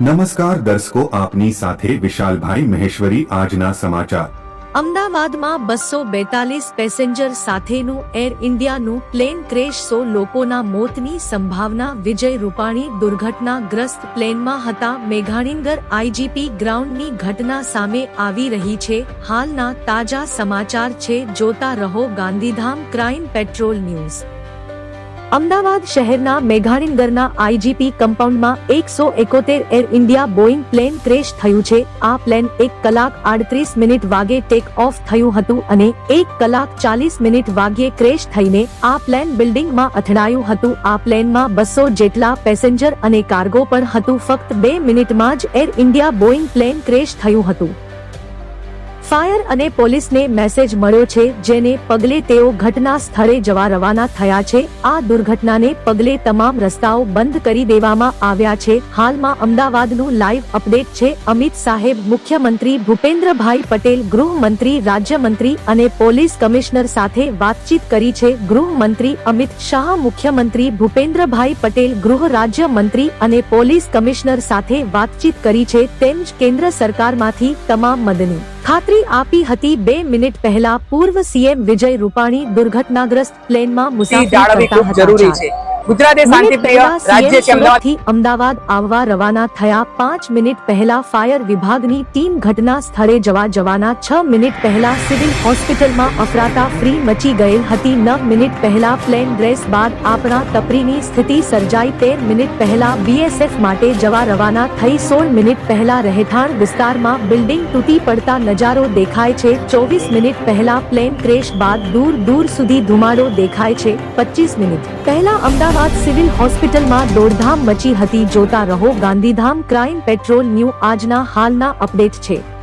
નમસ્કાર દર્શકો, આપની સાથે વિશાલભાઈ મહેશ્વરી આજના સમાચાર. અમદાવાદમાં બસો બેતાલીસ પેસેન્જર સાથેનું એર ઇન્ડિયાનું પ્લેન ક્રેશ, સો લોકોના મોતની સંભાવના, વિજય રૂપાણી દુર્ઘટનાગ્રસ્ત પ્લેનમાં હતા. મેઘાણીનગર આઈજીપી ગ્રાઉન્ડની ઘટના સામે આવી રહી છે. હાલના તાજા સમાચાર છે. જોતા રહો Gandhidham crime patrol news. Ahmedabad શહેરના મેઘાણીનગરના આઈજીપી કમ્પાઉન્ડમાં એકસો એકોતેર Air India Boeing plane crash થયું છે. આ પ્લેન એક કલાક આડત્રીસ મિનિટ વાગે ટેક ઓફ થયું હતું અને એક કલાક ચાલીસ મિનિટ વાગ્યે ક્રેશ થઈને આ પ્લેન બિલ્ડિંગમાં અથડાયું હતું. આ પ્લેનમાં બસો જેટલા પેસેન્જર અને કાર્ગો પણ હતું. ફક્ત બે મિનિટમાં જ Air India Boeing plane crash થયું હતું. ફાયર અને પોલીસને મેસેજ મળ્યો છે, જેને પગલે તેઓ ઘટના સ્થળે જવા રવાના થયા છે. આ દુર્ઘટનાને પગલે તમામ રસ્તાઓ બંધ કરી દેવામાં આવ્યા છે. હાલમાં અમદાવાદનું લાઈવ અપડેટ છે. અમિત સાહેબ, મુખ્યમંત્રી ભૂપેન્દ્રભાઈ પટેલ, ગૃહમંત્રી, રાજ્યમંત્રી અને પોલીસ કમિશનર સાથે વાતચીત કરી છે. ગૃહમંત્રી અમિત શાહ, મુખ્યમંત્રી ભૂપેન્દ્રભાઈ પટેલ, ગૃહ રાજ્યમંત્રી અને પોલીસ કમિશનર સાથે વાતચીત કરી છે. તેમજ કેન્દ્ર સરકારમાંથી તમામ મદદની ખાતરી આપી હતી બે મિનિટ પહેલા પૂર્વ સીએમ વિજય રૂપાણી દુર્ઘટનાગ્રસ્ત પ્લેનમાં મુસાફરી કરતા હતા જરૂરી છે. ગુજરાત શાંતિપ્રિય રાજ્ય છે અમદાવાદ? અમદાવાદ આવવા રવાના થયા પાંચ મિનિટ પહેલા ફાયર વિભાગની ટીમ ઘટના સ્થળે જવા જવાના છ મિનિટ પહેલા સિવિલ હોસ્પિટલમાં અફરાતા ફ્રી મચી ગયેલ હતી. નવ મિનિટ પહેલા પ્લેન ડ્રેસ બાદ આપણા તપરીની સ્થિતિ સર્જાઈ. તેર મિનિટ પહેલા બીએસએફ માટે જવા રવાના થઈ. સોળ મિનિટ પહેલા રહેઠાણ વિસ્તારમાં બિલ્ડિંગ તૂટી પડતા નજારો દેખાય છે. ચોવીસ મિનિટ પહેલા પ્લેન ક્રેશ બાદ દૂર દૂર સુધી ધુમાડો દેખાય છે. પચીસ મિનિટ પહેલા અમદાવાદ સિવિલ હોસ્પિટલમાં દોડધામ મચી હતી. જોતા રહો ગાંધીધામ ક્રાઇમ પેટ્રોલ ન્યૂ આજના હાલના અપડેટ છે.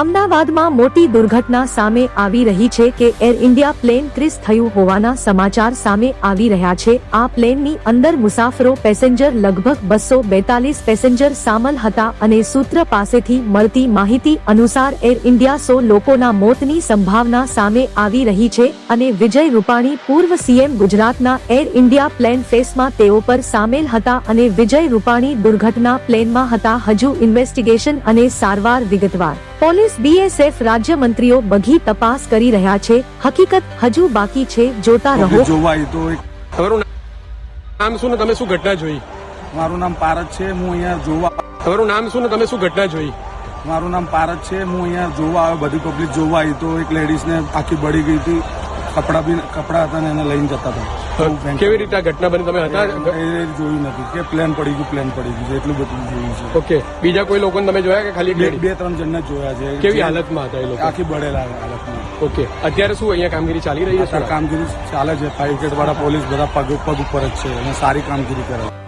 અમદાવાદમાં મોટી દુર્ઘટના સામે આવી રહી છે કે એર ઇન્ડિયા પ્લેન ક્રિસ થયું હોવાના સમાચાર સામે આવી રહ્યા છે. આ પ્લેનની અંદર મુસાફરો, પેસેન્જર લગભગ બસો બેતાલીસ પેસેન્જર સામેલ હતા અને સૂત્ર પાસેથી મળતી માહિતી અનુસાર એર ઇન્ડિયા સો લોકોના મોતની સંભાવના સામે આવી રહી છે અને વિજય રૂપાણી પૂર્વ સીએમ ગુજરાતના એર ઇન્ડિયા પ્લેન ફેસમાં તેઓ પર સામેલ હતા અને વિજય રૂપાણી દુર્ઘટના પ્લેનમાં હતા. હજુ ઇન્વેસ્ટિગેશન અને સારવાર વિગતવાર. પોલીસ બીએસએફ રાજ્ય મંત્રીઓ બઘી તપાસ કરી રહ્યા છે. હકીકત હજુ બાકી છે. જોતા રહો. જોવાય તો તમારું નામ શું ને તમે શું ઘટના જોઈ? મારું નામ પારત છે. હું અહીંયા જોવા તમારું નામ શું ને તમે શું ઘટના જોઈ? મારું નામ પારત છે. હું અહીંયા જોવા આવ્યો. બધી પબ્લિક જોવા આવી તો એક લેડીઝને આખી બળી ગઈ હતી. કપડા બી કપડા હતા ને એને લઈને જતા હતા. કેવી રીતે આ ઘટના બની? તમે હતા? એ જોયું નથી કે પ્લેન પડી ગયું પ્લેન પડી ગયું છે એટલું બધું જોયું છે. ઓકે. બીજા કોઈ લોકોને તમે જોયા કે ખાલી બે બે ત્રણ જણને જોયા છે. કેવી હાલતમાં હતા એ લોકો? આખી બળેલા હાલતમાં. ઓકે. અત્યારે શું અહીંયા કામગીરી ચાલી રહી છે? કામગીરી ચાલે છે. ફાયર બ્રિગેડ વાળા પોલીસ બધા પગ પગ ઉપર જ છે અને સારી કામગીરી કરે છે.